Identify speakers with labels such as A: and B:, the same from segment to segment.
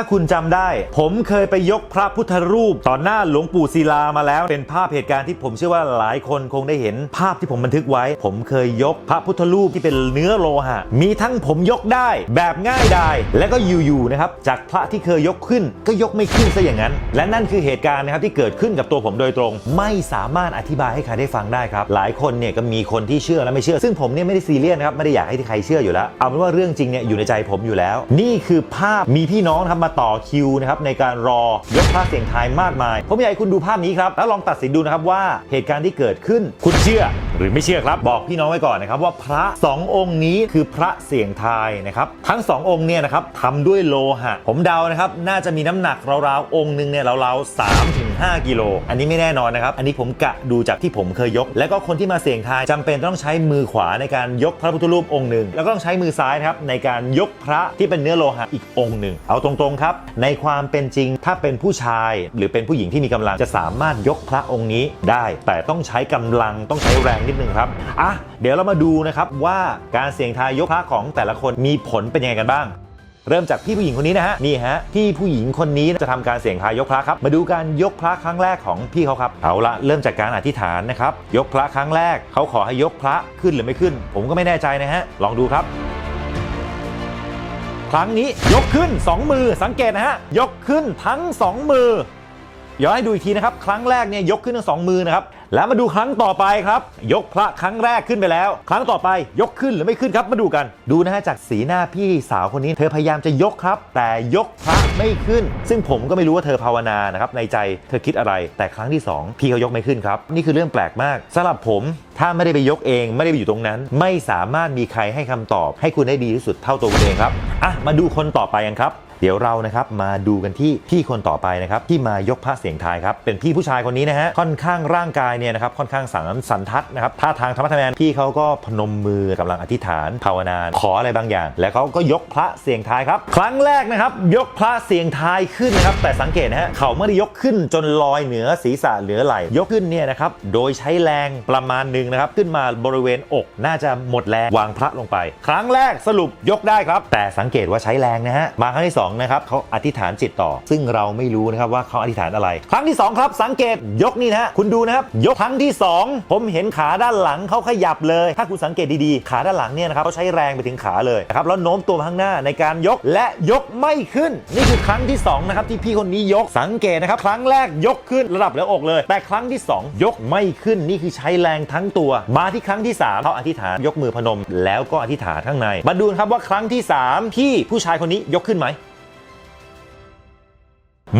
A: ถ้าคุณจำได้ ผมเคยไปยกพระพุทธรูป ต่อหน้าหลวงปู่ศิลามาแล้ว เป็นภาพเหตุการณ์ที่ผมเชื่อว่าหลายคนคงได้เห็นภาพที่ผมบันทึกไว้ ผมเคยยกพระพุทธรูปที่เป็นเนื้อโลหะ มีทั้งผมยกได้แบบง่ายดายและก็อยู่ๆนะครับจากพระที่เคยยกขึ้นก็ยกไม่ขึ้นซะอย่างนั้น และนั่นคือเหตุการณ์นะครับที่เกิดขึ้นกับตัวผมโดยตรง ไม่สามารถอธิบายให้ใครได้ฟังได้ครับ หลายคนเนี่ยก็มีคนที่เชื่อและไม่เชื่อ ซึ่งผมเนี่ยไม่ได้ซีเรียสนะครับไม่ได้อยากให้ใครเชื่ออยู่แล้ว เอาเป็นว่าเรื่องจริงเนี่ยอยู่ในใจผมอยู่แล้ว นี่คือภาพมีพี่น้องครับมาต่อคิวนะครับในการรอยกพระเสียงทายมากมาย ผมอยากให้คุณดูภาพนี้ครับ แล้วลองตัดสินดูนะครับว่าเหตุการณ์ที่เกิดขึ้น คุณเชื่อ หรือไม่เชื่อครับ บอกพี่น้องไว้ก่อนนะครับว่าพระสององค์นี้คือพระเสียงทายนะครับทั้งสององค์เนี่ยนะครับทำด้วยโลหะ ผมเดานะครับน่าจะมีน้ำหนักราวๆองค์หนึ่งเนี่ยราวๆ3ถึง5กิโลอันนี้ไม่แน่นอนนะครับอันนี้ผมกะดูจากที่ผมเคยยก แล้วก็คนที่มาเสี่ยงทายจำเป็นต้องใช้มือขวาในการยกพระพุทธรูปองค์หนึ่งแล้วก็ต้องใช้มือซ้ายนะครับในการยกพระที่เป็นเนื้อโลหะอีกองค์หนึ่งเอาตรงๆครับ ในความเป็นจริงถ้าเป็นผู้ชาย หรือเป็นผู้หญิงที่มีกำลังจะสามารถยกพระองค์นี้ได้ แต่ต้องใช้กำลังต้องใช้แรงนิดนึงครับอะเดี๋ยวเรามาดูนะครับว่าการเสี่ยงทายยกพระของแต่ละคนมีผลเป็นยังไงกันบ้าง เริ่มจากพี่ผู้หญิงคนนี้นะฮะนี่ฮะพี่ผู้หญิงคนนี้จะทำการเสี่ยงทายยกพระครับ มาดูการยกพระครั้งแรกของพี่เขาครับเอาละเริ่มจากการอธิษฐานนะครับยกพระครั้งแรกเขาขอให้ยกพระขึ้นหรือไม่ขึ้น ผมก็ไม่แน่ใจนะฮะลองดูครับครั้งนี้ยกขึ้น 2 มือสังเกตนะฮะ ยกขึ้นทั้ง 2 มือย้อนให้ดูอีกทีนะครับ ครั้งแรกเนี่ยยกขึ้นทั้งสองมือนะครับ แล้วมาดูครั้งต่อไปครับ ยกพระครั้งแรกขึ้นไปแล้ว ครั้งต่อไปยกขึ้นหรือไม่ขึ้นครับ มาดูกัน ดูนะฮะจากสีหน้าพี่สาวคนนี้ เธอพยายามจะยกครับ แต่ยกพระไม่ขึ้น ซึ่งผมก็ไม่รู้ว่าเธอภาวนานะครับในใจเธอคิดอะไร แต่ครั้งที่สองพี่เขายกไม่ขึ้นครับ นี่คือเรื่องแปลกมากสำหรับผม ถ้าไม่ได้ไปยกเอง ไม่ได้ไปอยู่ตรงนั้น ไม่สามารถมีใครให้คำตอบ ให้คุณได้ดีที่สุดเท่าตัวคุณเองครับอะมาดูคนต่อไปกันครับ เดี๋ยวเรานะครับมาดูกันที่พี่คนต่อไปนะครับที่มายกพระเสียงทายครับเป็นพี่ผู้ชายคนนี้นะฮะค่อนข้างร่างกายเนี่ยนะครับค่อนข้างสันสันทัดนะครับท่าทางธรรมะแมนพี่เขาก็พนมมือกำลังอธิษฐานภาวนาขออะไรบางอย่าง แล้วเขาก็ยกพระเสียงทายครับครั้งแรกนะครับยกพระเสียงทายขึ้นนะครับแต่สังเกตนะฮะเขาไม่ได้ยกขึ้นจนลอยเหนือศีรษะเหนือไหลยกขึ้นเนี่ยนะครับโดยใช้แรงประมาณหนึ่งนะครับขึ้นมาบริเวณอก น่าจะหมดแรงวางพระลงไป ครั้งแรกสรุปยกได้ครับ แต่สังเกตว่าใช้แรงนะฮะมาครั้งที่สองนะครับเขาอธิษฐานจิตต่อ ซึ่งเราไม่รู้นะครับว่าเขาอธิษฐานอะไร ครั้งที่สองครับ สังเกตยกนี่นะฮะคุณดูนะครับยกครั้งที่สองผมเห็นขาด้านหลังเขาขยับเลย ถ้าคุณสังเกตดีๆ ขาด้านหลังเนี่ยนะครับเขาใช้แรงไปถึงขาเลยนะครับแล้วโน้มตัวข้างหน้าในการยกและยกไม่ขึ้น นี่คือครั้งที่สองนะครับที่พี่คนนี้ยกสังเกตนะครับครั้งแรกยกขึ้นระดับเหนืออกเลย แต่ครั้งที่สองยกไม่ขึ้นนี่คือใช้แรงทั้งตัว มาที่ครั้งที่สามเขาอธิษฐานยกมือพนม แล้วก็อธิษฐานข้างในมาดูนะครับว่าครั้งที่สามที่ผู้ชายคนนี้ยกขึ้นไหม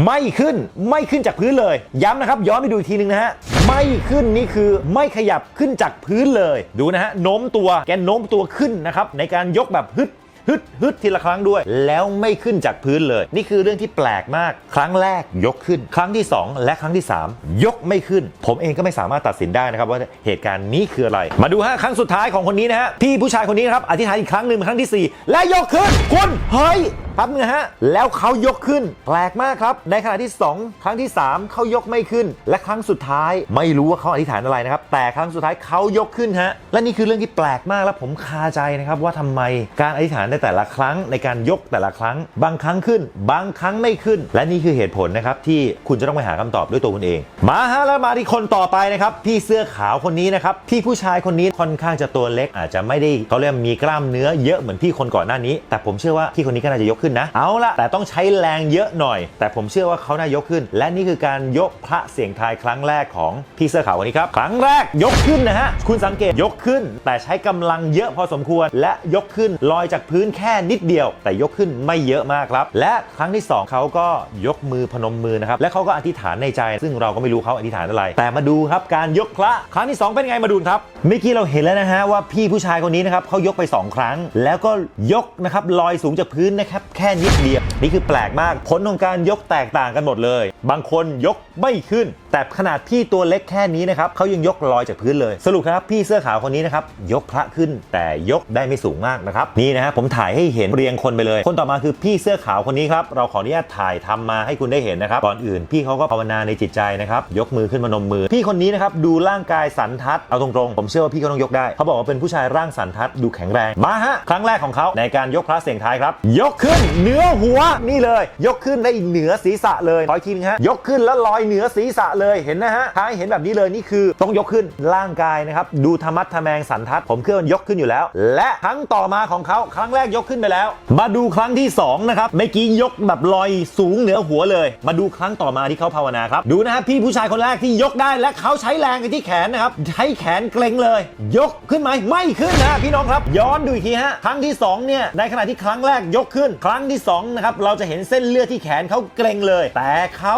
A: ไม่ขึ้นไม่ขึ้นจากพื้นเลย ย้ำนะครับย้อนไปดูอีกทีหนึงนะฮะไม่ขึ้นนี่คือไม่ขยับขึ้นจากพื้นเลย ดูนะฮะโน้มตัวแกโน้มตัวขึ้นนะครับในการยกแบบฮึดฮึดฮึดทีละครั้งด้วย แล้วไม่ขึ้นจากพื้นเลย นี่คือเรื่องที่แปลกมาก ครั้งแรกยกขึ้น ครั้งที่ 2 และครั้งที่ 3 ยกไม่ขึ้น ผมเองก็ไม่สามารถตัดสินได้นะครับว่าเหตุการณ์นี้คืออะไร มาดูฮะครั้งสุดท้ายของคนนี้นะฮะพี่ผู้ชายคนนี้นะครับอธิษฐานอีกครั้งหนึ่งเป็นครั้งที่สี่และยกขึ้นคุณเฮ้ย ป๊บนึงฮะแล้วเขายกขึ้น แปลกมากครับ ในขณะที่ 2 ครั้งที่ 3เขายกไม่ขึ้น และครั้งสุดท้ายไม่รู้ว่าเขาอธิษฐานอะไรนะครับ แต่ครั้งสุดท้ายเขายกขึ้นฮะและนี่คือเรื่องที่แปลกมากและผมคาใจนะครับว่าทำไมการอธิษฐานในแต่ละครั้งในการยกแต่ละครั้ง บางครั้งขึ้น บางครั้งไม่ขึ้น และนี่คือเหตุผลนะครับที่คุณจะต้องไปหาคำตอบด้วยตัวคุณเอง มาฮะแล้วมาที่คนต่อไปนะครับพี่เสื้อขาวคนนี้นะครับพี่ผู้ชายคนนี้ค่อนข้างจะตัวเล็กอาจจะไม่ได้เขาเรียกมีกล้ามเนื้อเยอะเหมือนพี่คนก่อนหน้านี้ แต่ผมเชื่อว่าพี่คนนี้ก็น่าจะยกขึ้นนะ เอาละแต่ต้องใช้แรงเยอะหน่อย แต่ผมเชื่อว่าเขาน่ายกขึ้น และนี่คือการยกพระเสียงทายครั้งแรกของพี่เสื้อขาวคนนี้ครับ ครั้งแรกยกขึ้นนะฮะ คุณสังเกตยกขึ้น แต่ใช้กำลังเยอะพอสมควร และยกขึ้นลอยจากพื้นแค่นิดเดียว แต่ยกขึ้นไม่เยอะมากครับ และครั้งที่สองเขาก็ยกมือพนมมือนะครับ และเขาก็อธิษฐานในใจ ซึ่งเราก็ไม่รู้เขาอธิษฐานอะไร แต่มาดูครับการยกพระครั้งที่สองเป็นไงมาดูครับเมื่อกี้เราเห็นแล้วนะฮะว่าพี่ผู้ชายคนนี้นะครับเขายกไปสองครั้ง แล้วก็ยกนะครับลอยสูงจากพื้นนะครับแค่นิดเดียว นี่คือแปลกมากผลของการยกแตกต่างกันหมดเลย บางคนยกไม่ขึ้นแต่ขนาดพี่ตัวเล็กแค่นี้นะครับเขายังยกลอยจากพื้นเลย สรุปครับพี่เสื้อขาวคนนี้นะครับยกพระขึ้นแต่ยกได้ไม่สูงมากนะครับนี่นะฮะผมถ่ายให้เห็นเรียงคนไปเลย คนต่อมาคือพี่เสื้อขาวคนนี้ครับเราขออนุญาตถ่ายทำมาให้คุณได้เห็นนะครับก่อนอื่น พี่เขาก็ภาวนาในจิตใจนะครับยกมือขึ้นมานมมือ พี่คนนี้นะครับดูร่างกายสันทัดเอาตรงๆผมเชื่อว่าพี่เขาต้องยกได้เขาบอกว่าเป็นผู้ชายร่างสันทัดดูแข็งแรงมาฮะครั้งแรกของเขาในการยกพระเสียงท้ายครับ ยกขึ้นเหนือหัวนี่เลย ยกขึ้นได้เหนือศีรษะเลยขออีกทีนึงฮะยกขึ้นแล้วลอยเหนือศีรษะเลยเห็นนะฮะท้ายเห็นแบบนี้เลยนี่คือต้องยกขึ้นร่างกายนะครับดูธรรมัดทแมงสันทัดผมเชื่อว่ายกขึ้นอยู่แล้ว และครั้งต่อมาของเขาครั้งแรกยกขึ้นไปแล้ว มาดูครั้งที่สองนะครับเมื่อกี้ยกแบบลอยสูงเหนือหัวเลย มาดูครั้งต่อมาที่เขาภาวนาครับดูนะฮะพี่ผู้ชายคนแรกที่ยกได้และเขาใช้แรงกันที่แขนนะครับใช้แขนเกร็งเลย ยกขึ้นไหมไม่ขึ้นนะพี่น้องครับ ย้อนดูอีกทีฮะครั้งที่สองเนี่ยในขณะที่ครั้งแรกยกขึ้น ครั้งที่สองนะครับเราจะเห็นเส้นเลือดที่แขนเขาเกร็งเลย แต่เขา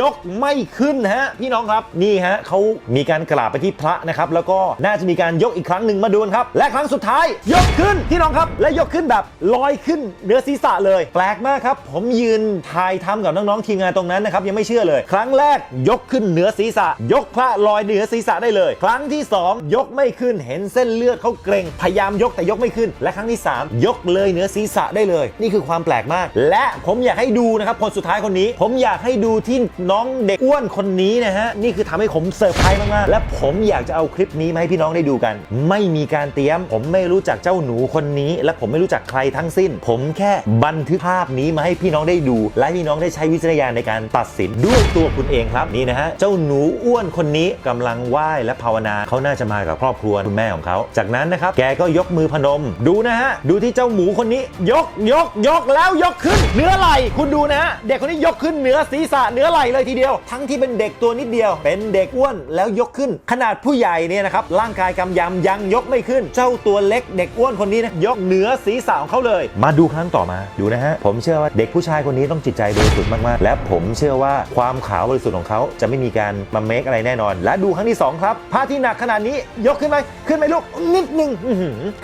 A: ยกไม่ขึ้นฮะพี่น้องครับนี่ฮะเขามีการกราบไปที่พระนะครับแล้วก็น่าจะมีการยกอีกครั้งหนึ่งมาดูนครับ และครั้งสุดท้าย ยกขึ้นพี่น้องครับ และยกขึ้นแบบลอยขึ้นเหนือศีรษะเลย แปลกมากครับ ผมยืนถ่ายทำกับน้องๆทีมงานตรงนั้นนะครับยังไม่เชื่อเลย ครั้งแรกยกขึ้นเหนือศีรษะ ยกพระลอยเหนือศีรษะได้เลย ครั้งที่สองยกไม่ขึ้นเห็นเส้นเลือดเขาเกร็งพยายามยกแต่ยกไม่ขึ้น และครั้งที่สามยกเลยเหนือศีรษะได้เลย นี่คือความแปลกมาก และผมอยากให้ดูนะครับคนสุดท้ายคนนี้ ผมอยากให้ดูที่น้องเด็กอ้วนคนนี้นะฮะ นี่คือทำให้ผมเซอร์ไพรส์มากๆ และผมอยากจะเอาคลิปนี้มาให้พี่น้องได้ดูกัน ไม่มีการเตรียม ผมไม่รู้จักเจ้าหนูคนนี้ และผมไม่รู้จักใครทั้งสิ้น ผมแค่บันทึกภาพนี้มาให้พี่น้องได้ดู และพี่น้องได้ใช้วิจารณญาณในการตัดสินด้วยตัวคุณเองครับนี่นะฮะเจ้าหนูอ้วนคนนี้กำลังไหว้และภาวนาเขาน่าจะมากับครอบครัวคุณแม่ของเขา จากนั้นนะครับแกก็ยกมือพนม ดูนะฮะดูที่เจ้าหมูคนนี้ ยกยกยกแล้วยกขึ้นเนื้อไหลคุณดูนะฮะเด็กคนนี้ยกขึ้นเหนือศีรษะเนื้อไหลเลยทีเดียว ทั้งที่เป็นเด็กตัวนิดเดียว เป็นเด็กอ้วนแล้วยกขึ้น ขนาดผู้ใหญ่เนี่ยนะครับร่างกายกำยำยังยกไม่ขึ้น เจ้าตัวเล็กเด็กอ้วนคนนี้นะยกเหนือศีรษะของเขาเลย มาดูครั้งต่อมาดูนะฮะผมเชื่อว่าเด็กผู้ชายคนนี้ต้องจิตใจบริสุทธิ์มากๆ และผมเชื่อว่าความขาวบริสุทธิ์ของเขาจะไม่มีการมาเมคอะไรแน่นอน และดูครั้งที่สองครับผ้าที่หนักขนาดนี้ยกขึ้นไหมขึ้นไหมลูกนิดนึง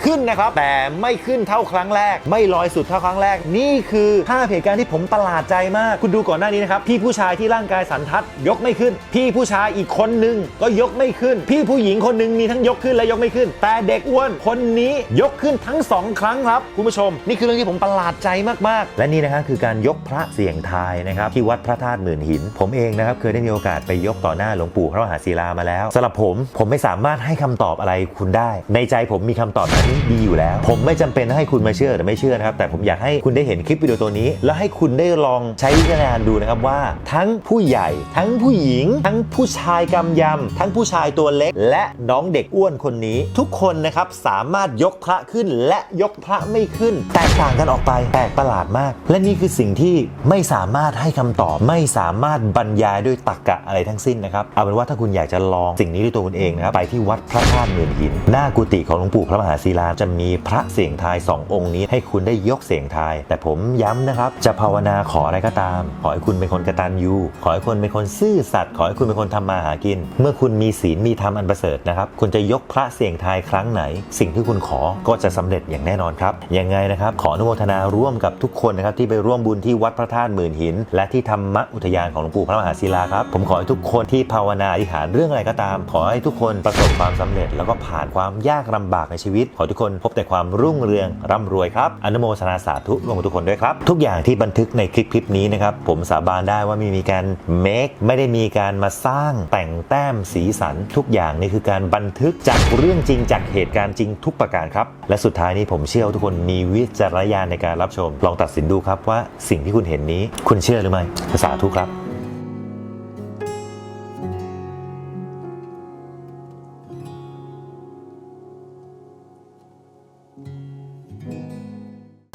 A: ขึ้นนะครับ แต่ไม่ขึ้นเท่าครั้งแรก ไม่ลอยสุดเท่าครั้งแรก นี่คือภาพเหตุการณ์ที่ผมประหลาดใจมาก คุณดูก่อนหน้านี้นะครับพี่ผู้ชายที่ร่างกายสันทัดยกไม่ขึ้นพี่ผู้ชายอีกคนนึงก็ยกไม่ขึ้น พี่ผู้หญิงคนหนึงมีทั้งยกขึ้นและยกไม่ขึ้น แต่เด็กอ้วนคนนี้ยกขึ้นทั้งสองครั้งครับคุณผู้ชม นี่คือเรื่องที่ผมประหลาดใจมากๆ และนี่นะฮะคือการยกพระเสียงทายนะครับที่วัดพระธาตุหมื่นหิน ผมเองนะครับเคยได้มีโอกาสไปยกต่อหน้าหลวงปู่พระมหาศิลามาแล้วสำหรับผมผมไม่สามารถให้คำตอบอะไรคุณได้ ในใจผมมีคำตอบนั้นดีอยู่แล้ว ผมไม่จำเป็นให้คุณมาเชื่อหรือไม่เชื่อนะครับแต่ผมอยากให้คุณได้เห็นคลิปวิดีโอตัวนี้ แล้วให้คุณได้ลองใช้วิจารณญาณดูนะครับว่าทั้งผู้ใหญ่ทั้งผู้หญิงทั้งผู้ชายกำยำ ทั้งผู้ชายตัวเล็ก และน้องเด็กอ้วนคนนี้ ทุกคนนะครับสามารถยกพระขึ้นและยกพระไม่ขึ้น แตกต่างกันออกไปแปลกประหลาดมาก และนี่คือสิ่งที่ไม่สามารถให้คำตอบ ไม่สามารถบรรยายด้วยตรรกะอะไรทั้งสิ้นนะครับเอาเป็นว่าถ้าคุณอยากจะลองสิ่งนี้ด้วยตัวคุณเองนะครับไปที่วัดพระธาตุเมือนหิน หน้ากุฏิของหลวงปู่พระมหาศิลาจะมีพระเสียงทายสององค์นี้ ให้คุณได้ยกเสียงทาย แต่ผมย้ำนะครับ จะภาวนาขออะไรก็ตาม ขอให้คุณเป็นคนกระตัญญูขอให้คุณเป็นคนซื่อสัตย์ขอให้คุณเป็นคนทำมาหากิน เมื่อคุณมีศีลมีธรรมอันประเสริฐนะครับ คุณจะยกพระเสียงทายครั้งไหน สิ่งที่คุณขอก็จะสำเร็จอย่างแน่นอนครับ ยังไงนะครับ ขออนุโมทนาร่วมกับทุกคนนะครับที่ไปร่วมบุญที่วัดพระธาตุหมื่นหิน และที่ธรรมอุทยานของหลวงปู่พระมหาศิลาครับ ผมขอให้ทุกคนที่ภาวนาอธิษฐานเรื่องอะไรก็ตาม ขอให้ทุกคนประสบความสำเร็จ แล้วก็ผ่านความยากลำบากในชีวิต ขอทุกคนพบแต่ความรุ่งเรืองร่ำรวยครับอนุโมทนาสาธุร่วมกับทุกคนด้วยครับ ทุกอย่างที่บันทึกในคลิปคลิปนี้นะครับผมสาบานได้ว่าไม่มีการ make ไม่ได้มีการการมาสร้างแต่งแต้มสีสันทุกอย่างนี่คือการบันทึกจากเรื่องจริงจากเหตุการณ์จริงทุกประการครับ และสุดท้ายนี้ผมเชื่อว่าทุกคนมีวิจารณญาณในการรับชม ลองตัดสินดูครับว่าสิ่งที่คุณเห็นนี้คุณเชื่อหรือไม่สาธุครับ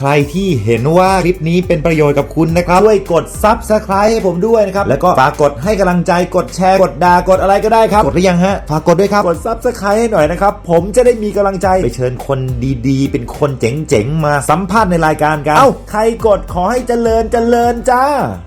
B: รที่เห็นว่าคลิปนี้เป็นประโยชน์กับคุณนะครับช่วยกด Subscribe ให้ผมด้วยนะครับ แล้วก็ฝากกดให้กำลังใจกดแชร์กดด่ากดอะไรก็ได้ครับ กดหรือยังฮะ ฝากกดด้วยครับ กด Subscribe ให้หน่อยนะครับ ผมจะได้มีกำลังใจไปเชิญคนดีๆ เป็นคนเจ๋งๆ มาสัมภาษณ์ในรายการกัน เอ้า ใครกดขอให้เจริญเจริญจ้า